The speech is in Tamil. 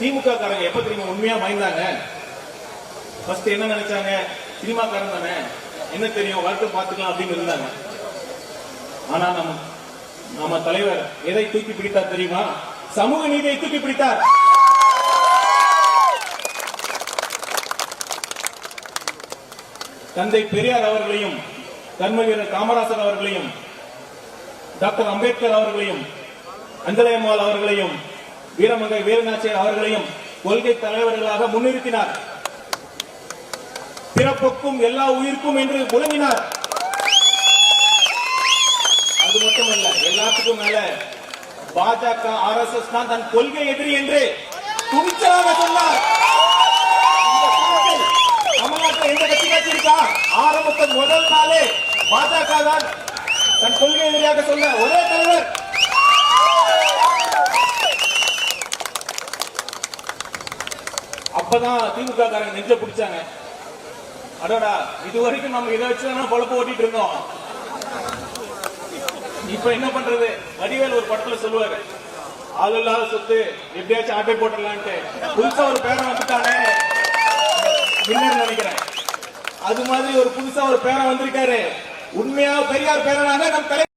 திமுக காரங்க எப்ப தெரியுமா உண்மையா பயந்தாங்க? ஃபர்ஸ்ட் என்ன நினைச்சாங்க? சினிமாக்காரன் தானே. என்ன தெரியும்? வரட்டும் பார்த்துக்கலாம் அப்படின்னு இருந்தாங்க. ஆனா நம்ம நம்ம தலைவர் எதை தூக்கி பிடித்தார் தெரியுமா? சமூக நீதியை தூக்கி பிடித்தார். தந்தை பெரியார் அவர்களையும் கர்மவீரர் காமராசர் அவர்களையும் டாக்டர் அம்பேத்கர் அவர்களையும் அஞ்சலையம்மாள் அவர்களையும் வீரமங்கை வீரநாச்சியர் அவர்களையும் கொள்கை தலைவர்களாக முன்னிறுத்தினார். பிறப்புக்கும் எல்லா உயிருக்கும் என்று முழங்கினார் அது மட்டுமல்ல எல்லாத்துக்கும் மேல பாஜக ஆர் எஸ் எஸ் தான் தன் கொள்கை எதிரி என்று துணிச்சலாக சொன்னார். தமிழ்நாட்டில் எந்த கட்சி கட்சி இருக்கா ஆரம்பத்தின் முதல் நாளே பாஜக தான் தன் கொள்கை எதிரியாக சொன்ன ஒரே தலைவர் அப்பதான் திமுக காரங்க நெஞ்ச பிடிச்சாங்க. அடடா இது வரைக்கும் நம்ம இதை வச்சுதான் பொழப்பு ஓட்டிட்டு இருந்தோம். இப்ப என்ன பண்றது? வடிவேல் ஒரு படத்துல சொல்லுவாரு. ஆள் இல்லாத சொத்து எப்படியாச்சும் ஆட்டை போட்டுடலான்ட்டு. புதுசா ஒரு பேரை வந்துட்டானே. நினைக்கிறேன். அது மாதிரி ஒரு புதுசா ஒரு பேரை வந்திருக்காரு. உண்மையா பெரியார் பேரனாக நம்ம தலை